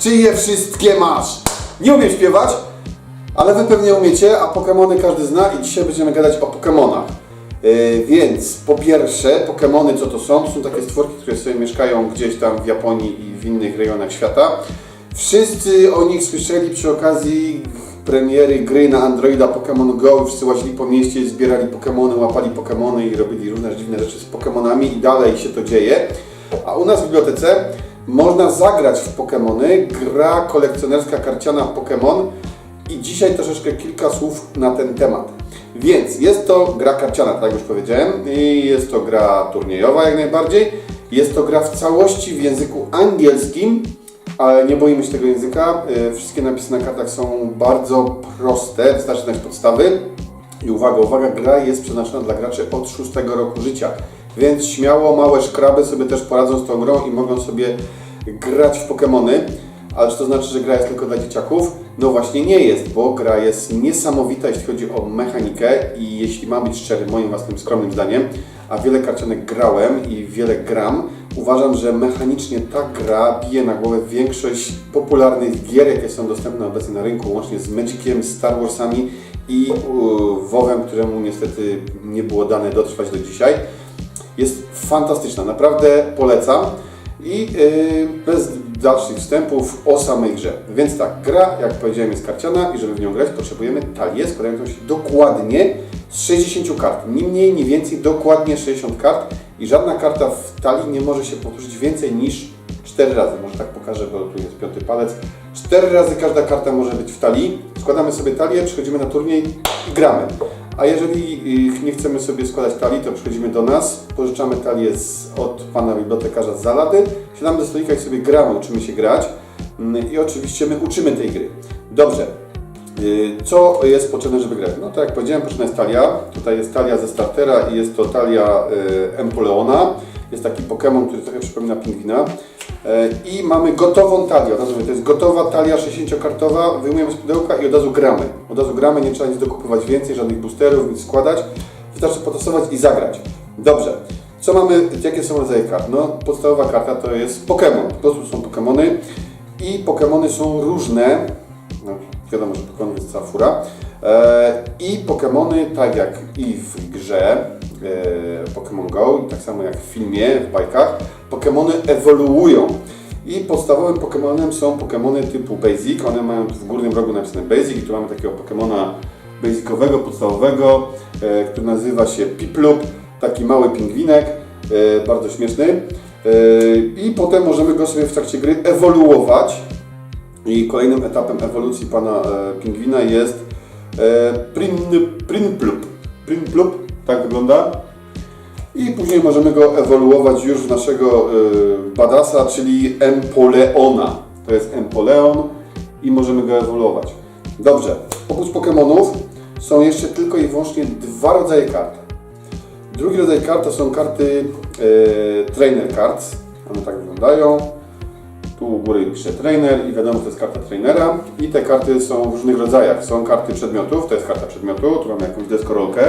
Czy je wszystkie masz? Nie umiem śpiewać, ale wy pewnie umiecie, a Pokémony każdy zna i dzisiaj będziemy gadać o Pokémonach. Yy, więc po pierwsze, Pokémony co to są? To są takie stworki, które sobie mieszkają gdzieś tam w Japonii i w innych rejonach świata. Wszyscy o nich słyszeli przy okazji premiery gry na Androida Pokémon Go. Wszyscy łazili po mieście, zbierali Pokémony, łapali Pokémony i robili różne dziwne rzeczy z Pokémonami i dalej się to dzieje. A u nas w bibliotece można zagrać w Pokémony. Gra kolekcjonerska karciana Pokémon i dzisiaj troszeczkę kilka słów na ten temat. Więc jest to gra karciana, tak jak już powiedziałem, i jest to gra turniejowa jak najbardziej. Jest to gra w całości w języku angielskim, ale nie boimy się tego języka. Y, Wszystkie napisy na kartach są bardzo proste, wystarczy znać podstawy. I uwaga, uwaga, gra jest przeznaczona dla graczy od 6 roku życia. Więc śmiało małe szkraby sobie też poradzą z tą grą i mogą sobie grać w Pokémony. Ale czy to znaczy, że gra jest tylko dla dzieciaków? No właśnie nie jest, bo gra jest niesamowita, jeśli chodzi o mechanikę i jeśli mam być szczery, moim własnym skromnym zdaniem, a wiele karcianek grałem i wiele gram, uważam, że mechanicznie ta gra bije na głowę większość popularnych gier, jakie są dostępne obecnie na rynku, łącznie z Magiciem, Star Warsami i WoWem, któremu niestety nie było dane dotrwać do dzisiaj. Jest fantastyczna, naprawdę polecam. I yy, bez dalszych wstępów o samej grze. Więc tak, gra, jak powiedziałem, jest karciana i żeby w nią grać, potrzebujemy talię składającą się dokładnie z 60 kart. Ni mniej, ni więcej, dokładnie 60 kart i żadna karta w talii nie może się powtórzyć więcej niż 4 razy. Może tak pokażę, bo tu jest piąty palec. 4 razy każda karta może być w talii. Składamy sobie talię, przychodzimy na turniej i gramy. A jeżeli y, nie chcemy sobie składać talii, to przychodzimy do nas, pożyczamy talię z, od pana bibliotekarza z Zalady, siadamy do stolika i sobie gramy, uczymy się grać Mm, i oczywiście my uczymy tej gry. Dobrze, Y, co jest potrzebne, żeby grać? No tak jak powiedziałem, potrzebna jest talia. Tutaj jest talia ze startera i jest to talia y, Empoleona. Jest taki Pokémon, który trochę przypomina pingwina. Y, I mamy gotową talię. Od razu mówię, to jest gotowa talia 60-kartowa. Wyjmujemy z pudełka i od razu gramy. Od razu gramy, nie trzeba nic dokupować więcej, żadnych boosterów, nic składać. Wystarczy potasować i zagrać. Dobrze. Co mamy, jakie są rodzaje kart? No, podstawowa karta to jest Pokémon. Po prostu są Pokémony. I Pokémony są różne. No, wiadomo, że Pokémon jest cała fura. E, I Pokémony, tak jak i w grze e, Pokémon Go, tak samo jak w filmie, w bajkach, Pokémony ewoluują. I podstawowym Pokémonem są Pokémony typu Basic. One mają w górnym rogu napisane Basic i tu mamy takiego Pokémona basicowego, podstawowego, e, który nazywa się Piplup, taki mały pingwinek, bardzo śmieszny. I potem możemy go sobie w trakcie gry ewoluować. I kolejnym etapem ewolucji pana pingwina jest Prinplup. Prinplup, tak wygląda. I później możemy go ewoluować już w naszego e, badasa, czyli Empoleona. To jest Empoleon i możemy go ewoluować. Dobrze, oprócz Pokémonów są jeszcze tylko i wyłącznie dwa rodzaje kart. Drugi rodzaj kart to są karty e, Trainer Cards. One tak wyglądają. Tu u góry pisze trainer i wiadomo, to jest karta trainera. I te karty są w różnych rodzajach. Są karty przedmiotów, to jest karta przedmiotu, tu mamy jakąś deskorolkę.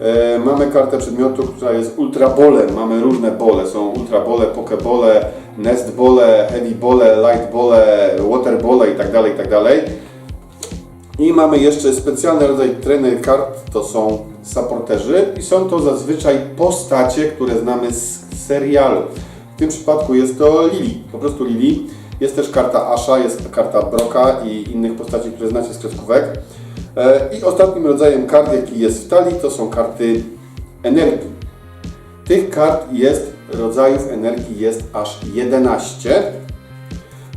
E, mamy kartę przedmiotu, która jest ultra bolem. Mamy różne bole. Są ultra bole, pokebole, nest bole, heavy bole, light bole, water bole i tak dalej, i tak. I mamy jeszcze specjalny rodzaj trainer kart, to są supporterzy i są to zazwyczaj postacie, które znamy z serialu. W tym przypadku jest to Lili, po prostu Lili. Jest też karta Asha, jest karta Broka i innych postaci, które znacie z kreskówek. E, I ostatnim rodzajem kart, jaki jest w talii, to są karty energii. Tych kart jest, rodzajów energii jest aż 11.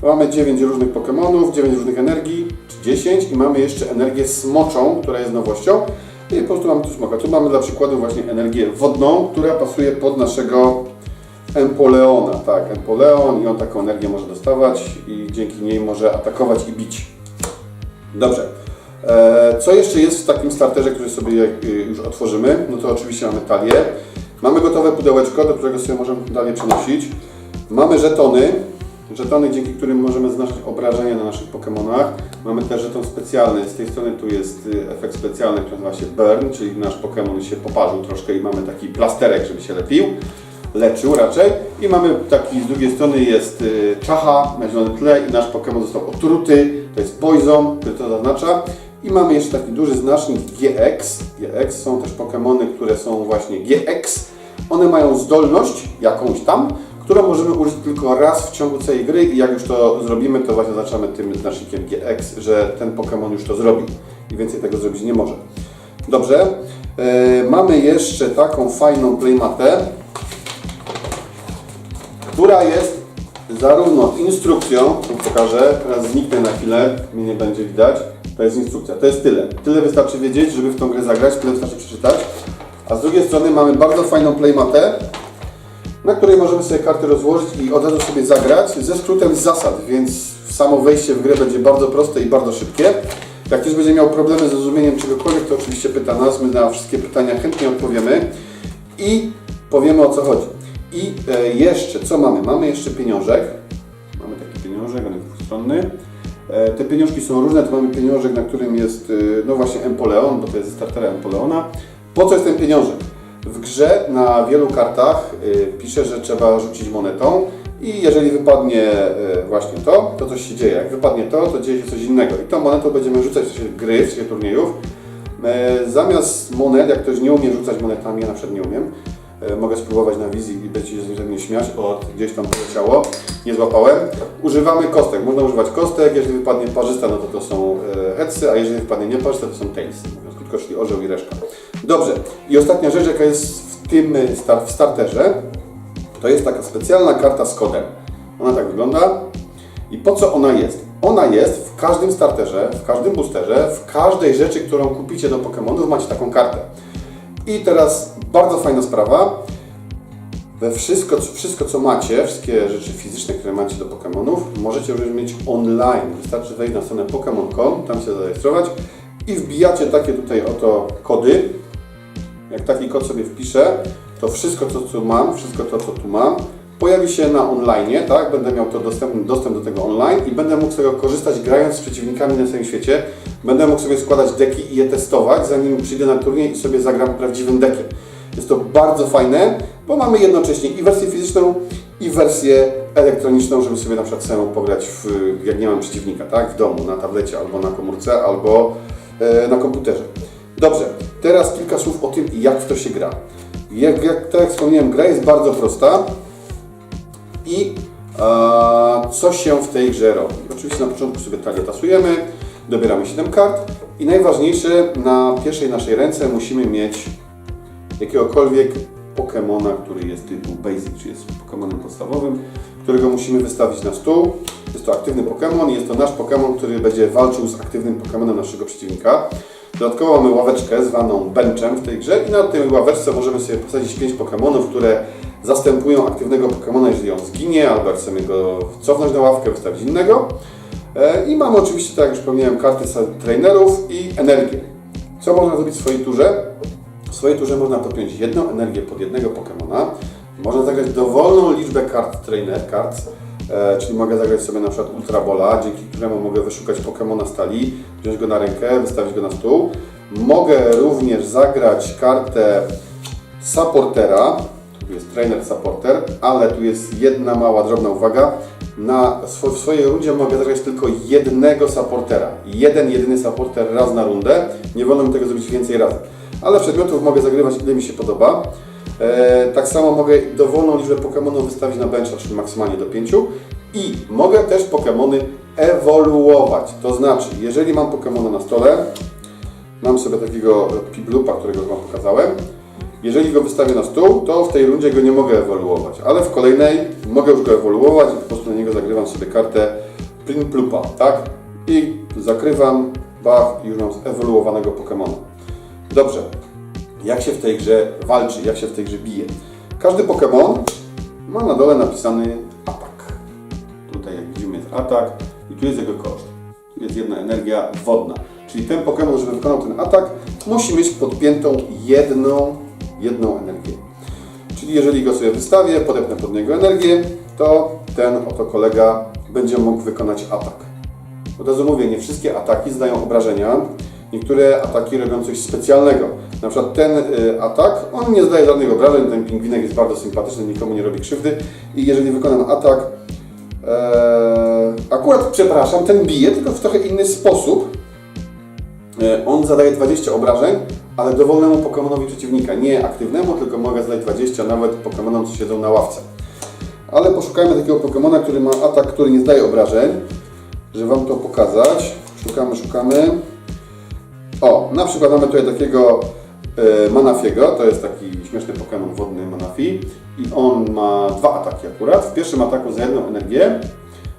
Mamy 9 różnych Pokémonów, 9 różnych energii, czy 10 i mamy jeszcze energię smoczą, która jest nowością. I po prostu mamy tu smoka. Tu mamy dla przykładu właśnie energię wodną, która pasuje pod naszego Empoleona. Tak, Empoleon i on taką energię może dostawać i dzięki niej może atakować i bić. Dobrze. E, Co jeszcze jest w takim starterze, który sobie y, już otworzymy? No to oczywiście mamy talię. Mamy gotowe pudełeczko, do którego sobie możemy talię przenosić. Mamy żetony, żetony, dzięki którym możemy znaczyć obrażenia na naszych Pokémonach. Mamy też żeton specjalny. Z tej strony tu jest y, efekt specjalny, który nazywa się Burn, czyli nasz Pokémon się poparzył troszkę i mamy taki plasterek, żeby się lepił. Leczył raczej. I mamy taki, z drugiej strony jest y, czacha na zielonym tle i nasz Pokémon został otruty, to jest Poison, który to zaznacza. I mamy jeszcze taki duży znacznik GX. GX są też Pokémony, które są właśnie GX. One mają zdolność jakąś tam, którą możemy użyć tylko raz w ciągu całej gry i jak już to zrobimy, to właśnie zaznaczamy tym znacznikiem GX, że ten Pokémon już to zrobił i więcej tego zrobić nie może. Dobrze, e, mamy jeszcze taką fajną playmatę, która jest zarówno instrukcją, pokażę, teraz zniknę na chwilę, mnie nie będzie widać, to jest instrukcja, to jest tyle. Tyle wystarczy wiedzieć, żeby w tą grę zagrać, tyle wystarczy przeczytać. A z drugiej strony mamy bardzo fajną playmatę, na której możemy sobie karty rozłożyć i od razu sobie zagrać ze skrótem zasad, więc samo wejście w grę będzie bardzo proste i bardzo szybkie. Jak ktoś będzie miał problemy z zrozumieniem czegokolwiek, to oczywiście pyta nas, my na wszystkie pytania chętnie odpowiemy i powiemy o co chodzi. I e, jeszcze, co mamy? Mamy jeszcze pieniążek. Mamy taki pieniążek, on jest dwustronny. E, te pieniążki są różne, tu mamy pieniążek, na którym jest, e, no właśnie Empoleon, bo to jest startera Empoleona. Po co jest ten pieniążek? W grze na wielu kartach pisze, że trzeba rzucić monetą i jeżeli wypadnie właśnie to, to coś się dzieje. Jak wypadnie to, to dzieje się coś innego. I tą monetą będziemy rzucać w czasie gry, w czasie turniejów. Zamiast monet, jak ktoś nie umie rzucać monetami, ja na przykład nie umiem, mogę spróbować na wizji i będzie się ze mnie śmiać, od gdzieś tam poleciało, nie złapałem. Używamy kostek, można używać kostek, jeżeli wypadnie parzysta, no to to są e, headsy, a jeżeli wypadnie nieparzysta, to są tailsy, mówiąc krótko, czyli orzeł i reszka. Dobrze, i ostatnia rzecz, jaka jest w tym e, star- w starterze, to jest taka specjalna karta z kodem. Ona tak wygląda. I po co ona jest? Ona jest w każdym starterze, w każdym boosterze, w każdej rzeczy, którą kupicie do Pokémonów, macie taką kartę. I teraz bardzo fajna sprawa. We wszystko, wszystko, co macie, wszystkie rzeczy fizyczne, które macie do Pokémonów, możecie już mieć online. Wystarczy wejść na stronę Pokémon.com, tam się zarejestrować i wbijacie takie tutaj oto kody. Jak taki kod sobie wpiszę, to wszystko, co tu mam, wszystko to, co tu mam, pojawi się na online, tak? Będę miał to dostęp, dostęp do tego online i będę mógł z tego korzystać grając z przeciwnikami na całym świecie. Będę mógł sobie składać deki i je testować, zanim przyjdę na turniej i sobie zagram prawdziwym dekiem. Jest to bardzo fajne, bo mamy jednocześnie i wersję fizyczną, i wersję elektroniczną, żeby sobie na przykład samemu pograć, w, jak nie mam przeciwnika, tak? W domu, na tablecie, albo na komórce, albo e, na komputerze. Dobrze, teraz kilka słów o tym, jak w to się gra. Jak, jak, tak jak wspomniałem, gra jest bardzo prosta i e, co się w tej grze robi. Oczywiście na początku sobie talię tasujemy, dobieramy 7 kart i najważniejsze, na pierwszej naszej ręce musimy mieć jakiegokolwiek Pokemona, który jest typu Basic, czyli jest Pokemonem podstawowym, którego musimy wystawić na stół. Jest to aktywny Pokemon jest to nasz Pokemon, który będzie walczył z aktywnym Pokemonem naszego przeciwnika. Dodatkowo mamy ławeczkę zwaną benchem w tej grze i na tej ławeczce możemy sobie posadzić 5 Pokemonów, które zastępują aktywnego Pokemona, jeżeli on zginie, albo jak chcemy go cofnąć na ławkę, wystawić innego. E, I mamy oczywiście, tak jak już wspomniałem, karty trenerów i energię. Co można zrobić w swojej turze? W swojej turze można podpiąć jedną energię pod jednego Pokemona. Można zagrać dowolną liczbę kart trainer cards, e, czyli mogę zagrać sobie na przykład Ultra Bola, dzięki któremu mogę wyszukać Pokemona stali, wziąć go na rękę, wystawić go na stół. Mogę również zagrać kartę supportera, tu jest trainer supporter, ale tu jest jedna mała, drobna uwaga. Na, w swojej rundzie mogę zagrać tylko jednego supportera. Jeden, jedyny supporter raz na rundę. Nie wolno mi tego zrobić więcej razy. Ale przedmiotów mogę zagrywać ile mi się podoba. E, tak samo mogę dowolną liczbę Pokémonów wystawić na bencha, czyli maksymalnie do 5. I mogę też Pokémony ewoluować. To znaczy, jeżeli mam Pokémona na stole, Mam sobie takiego Piblupa, którego Wam pokazałem. Jeżeli go wystawię na stół, to w tej rundzie go nie mogę ewoluować, ale w kolejnej mogę już go ewoluować i po prostu na niego zagrywam sobie kartę Plinplupa, tak? I zakrywam, bach, i już mam ewoluowanego Pokemona. Dobrze, jak się w tej grze walczy, jak się w tej grze bije? Każdy Pokémon ma na dole napisany atak. Tutaj jak widzimy jest atak i tu jest jego koszt. Tu jest jedna energia wodna. Czyli ten Pokémon, żeby wykonał ten atak, musi mieć podpiętą jedną, jedną energię. Czyli jeżeli go sobie wystawię, podepnę pod niego energię, to ten oto kolega będzie mógł wykonać atak. Od razu mówię, nie wszystkie ataki zdają obrażenia. niektóre ataki robią coś specjalnego. Na przykład ten y, atak, on nie zdaje żadnych obrażeń, ten pingwinek jest bardzo sympatyczny, nikomu nie robi krzywdy i jeżeli wykonam atak, e, akurat przepraszam, ten bije, tylko w trochę inny sposób. E, On zadaje 20 obrażeń, ale dowolnemu Pokemonowi przeciwnika. Nie aktywnemu, tylko mogę zadać 20 nawet Pokemonom, co siedzą na ławce. Ale poszukajmy takiego Pokemona, który ma atak, który nie zdaje obrażeń, żeby Wam to pokazać. Szukamy, szukamy. O, na przykład mamy tutaj takiego e, Manafiego, to jest taki śmieszny Pokémon wodny Manafi i on ma dwa ataki akurat. W pierwszym ataku za jedną energię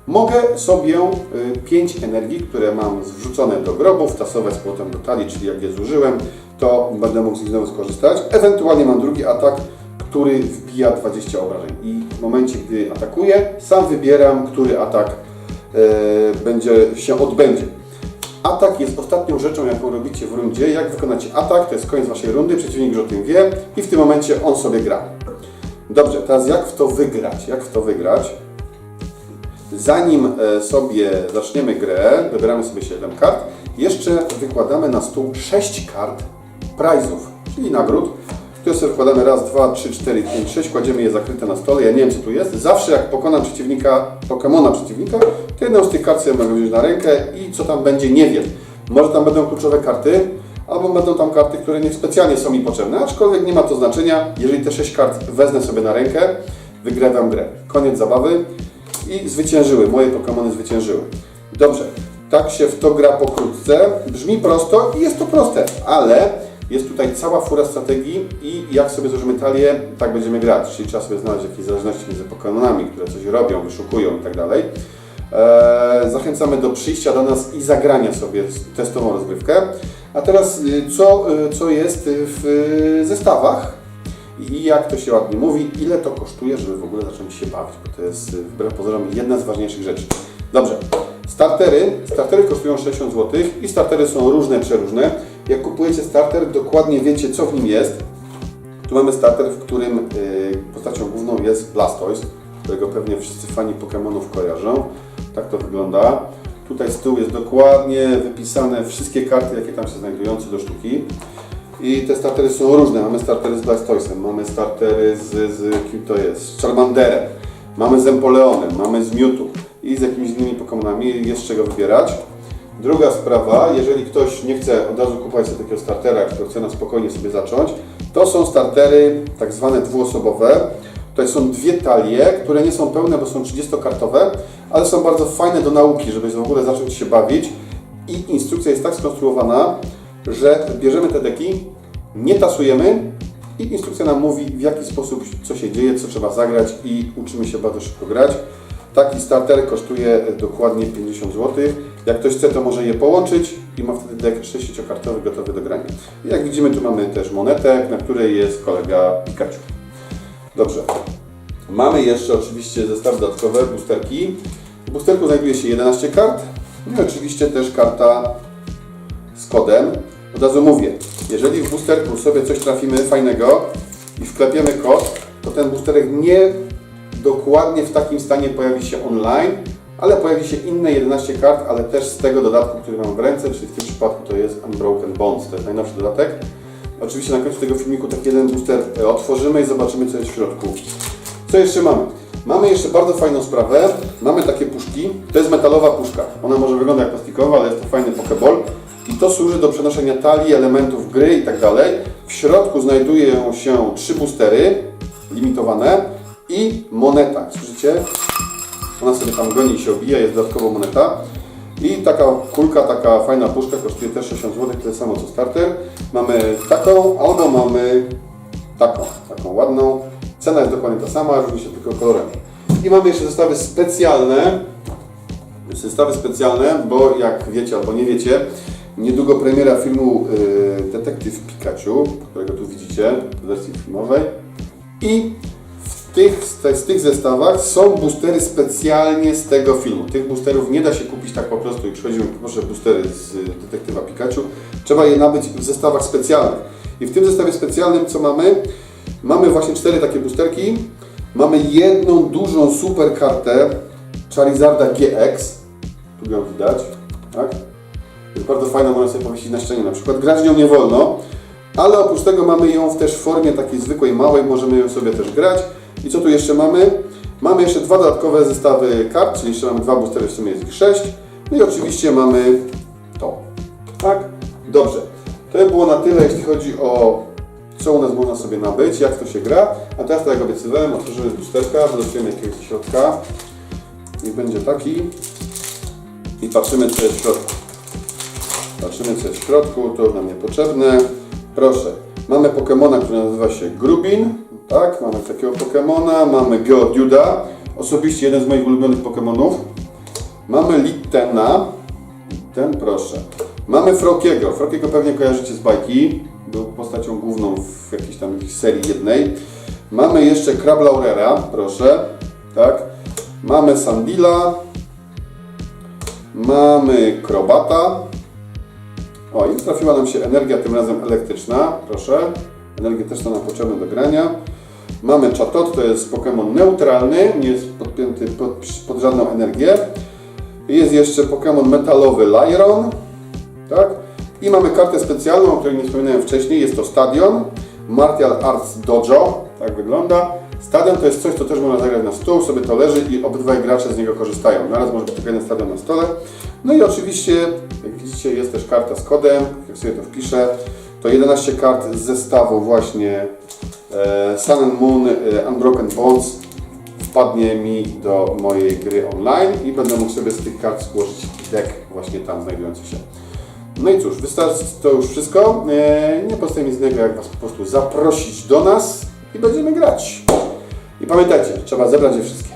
mogę sobie 5 energii, które mam wrzucone do grobu, wtasować z powrotem do talii, czyli jak je zużyłem, to będę mógł z nich znowu skorzystać. Ewentualnie mam drugi atak, który wbija 20 obrażeń i w momencie, gdy atakuję, sam wybieram, który atak e, będzie się odbędzie. Atak jest ostatnią rzeczą, jaką robicie w rundzie. Jak wykonacie atak, to jest koniec waszej rundy, przeciwnik już o tym wie i w tym momencie on sobie gra. Dobrze, teraz jak w to wygrać? Jak w to wygrać? Zanim e, sobie zaczniemy grę, wybieramy sobie 7 kart, jeszcze wykładamy na stół 6 kart prizów, czyli nagród, które sobie wkładamy raz, dwa, trzy, cztery, pięć, sześć, kładziemy je zakryte na stole, ja nie wiem co tu jest. Zawsze jak pokonam przeciwnika, Pokemona przeciwnika, to jedną z tych kart sobie mogę wziąć na rękę i co tam będzie, nie wiem. Może tam będą kluczowe karty, albo będą tam karty, które nie specjalnie są mi potrzebne, aczkolwiek nie ma to znaczenia. Jeżeli te 6 kart wezmę sobie na rękę, wygrywam grę. Koniec zabawy i zwyciężyły, moje Pokemony zwyciężyły. Dobrze, tak się w to gra pokrótce. Brzmi prosto i jest to proste, ale jest tutaj cała fura strategii i jak sobie złożymy talię, tak będziemy grać. Czyli trzeba sobie znaleźć jakieś zależności między Pokemonami, które coś robią, wyszukują i tak. Eee, zachęcamy do przyjścia do nas i zagrania sobie testową rozgrywkę. A teraz y, co, y, co jest w y, zestawach? I jak to się ładnie mówi, ile to kosztuje, żeby w ogóle zacząć się bawić, bo to jest y, wbrew pozorom jedna z ważniejszych rzeczy. Dobrze, startery, startery kosztują 60 zł i startery są różne, przeróżne. Jak kupujecie starter, dokładnie wiecie co w nim jest. Tu mamy starter, w którym y, postacią główną jest Blastoise, którego pewnie wszyscy fani Pokémonów kojarzą. Tak to wygląda. Tutaj z tyłu jest dokładnie wypisane wszystkie karty, jakie tam się znajdują do sztuki. I te startery są różne. Mamy startery z Blastoisem, mamy startery z, z kim to jest, z Charmanderem, mamy z Empoleonem, mamy z Mewtwo i z jakimiś innymi Pokémonami. Jest czego wybierać. Druga sprawa, jeżeli ktoś nie chce od razu kupować sobie takiego startera, tylko chce na spokojnie sobie zacząć, to są startery tak zwane dwuosobowe. Tutaj są dwie talie, które nie są pełne, bo są 30-kartowe, ale są bardzo fajne do nauki, żeby w ogóle zacząć się bawić. I instrukcja jest tak skonstruowana, że bierzemy te deki, nie tasujemy i instrukcja nam mówi w jaki sposób co się dzieje, co trzeba zagrać i uczymy się bardzo szybko grać. Taki starter kosztuje dokładnie 50 zł. Jak ktoś chce, to może je połączyć i ma wtedy dek 60-kartowy gotowy do grania. I jak widzimy, tu mamy też monetę, na której jest kolega Pikachu. Dobrze. Mamy jeszcze oczywiście zestaw dodatkowe, boosterki. W boosterku znajduje się 11 kart no i oczywiście też karta z kodem. Od razu mówię, jeżeli w boosterku sobie coś trafimy fajnego i wklepiemy kod, to ten boosterek nie dokładnie w takim stanie pojawi się online, ale pojawi się inne 11 kart, ale też z tego dodatku, który mam w ręce, czyli w tym przypadku to jest Unbroken Bonds, to jest najnowszy dodatek. Oczywiście na końcu tego filmiku taki jeden booster e, otworzymy i zobaczymy co jest w środku. Co jeszcze mamy? Mamy jeszcze bardzo fajną sprawę. Mamy takie puszki. To jest metalowa puszka. Ona może wyglądać jak plastikowa, ale jest to fajny pokeball. I to służy do przenoszenia talii, elementów gry i tak. W środku znajdują się trzy boostery limitowane i moneta. Słyszycie? Ona sobie tam goni i się obija, jest dodatkowo moneta. I taka kulka, taka fajna puszka kosztuje też 60 zł, tyle samo co starter. Mamy taką, albo mamy taką, taką ładną. Cena jest dokładnie ta sama, różni się tylko kolorem. I mamy jeszcze zestawy specjalne. Zestawy specjalne, bo jak wiecie albo nie wiecie, niedługo premiera filmu y, Detektyw Pikachu, którego tu widzicie w wersji filmowej. I w tych, z tych zestawach są boostery specjalnie z tego filmu. Tych boosterów nie da się kupić tak po prostu i przychodzimy, proszę boostery z Detektywa Pikachu. Trzeba je nabyć w zestawach specjalnych. I w tym zestawie specjalnym co mamy? Mamy właśnie cztery takie boosterki. Mamy jedną dużą super kartę Charizarda GX. Tu ją widać, tak? Bardzo fajna, można sobie powiesić na ścianie na przykład. Grać nią nie wolno, ale oprócz tego mamy ją też w formie takiej zwykłej, małej, możemy ją sobie też grać. I co tu jeszcze mamy? Mamy jeszcze dwa dodatkowe zestawy kart, czyli jeszcze mamy dwa boostery, w sumie jest ich sześć. No i oczywiście mamy to. Tak? Dobrze. To by było na tyle, jeśli chodzi o co u nas można sobie nabyć, jak to się gra. A teraz, tak jak obiecywałem, otworzymy boosterka, wylosujemy jakiegoś środka. I będzie taki. I patrzymy, co jest w środku. Patrzymy, co jest w środku, to nam niepotrzebne. Proszę, mamy Pokemona, który nazywa się Grubin. Tak, mamy takiego Pokemona. Mamy Geoduda. Osobiście jeden z moich ulubionych Pokemonów. Mamy Littena. Ten proszę. Mamy Frokiego. Frokiego pewnie kojarzycie z bajki. Był postacią główną w jakiejś tam jakiejś serii jednej. Mamy jeszcze Crablaurera, proszę. Tak. Mamy Sandila. Mamy Krobata. O, i trafiła nam się energia, tym razem elektryczna. Proszę. To nam potrzebne do grania. Mamy Chatot, to jest Pokémon neutralny, nie jest podpięty pod, pod żadną energię. Jest jeszcze Pokémon metalowy Lyron. Tak? I mamy kartę specjalną, o której nie wspominałem wcześniej. Jest to Stadion. Martial Arts Dojo. Tak wygląda. Stadion to jest coś, co też można zagrać na stół, sobie to leży i obydwaj gracze z niego korzystają. Naraz może być tylko jeden stadion na stole. No i oczywiście, jak widzicie, jest też karta z kodem. Jak sobie to wpiszę, to 11 kart z zestawu właśnie e, Sun and Moon e, Unbroken Bonds wpadnie mi do mojej gry online i będę mógł sobie z tych kart złożyć deck właśnie tam znajdujący się. No i cóż, wystarczy to już wszystko. E, Nie pozostaje z innego, jak Was po prostu zaprosić do nas i będziemy grać. I pamiętajcie, trzeba zebrać je wszystkie.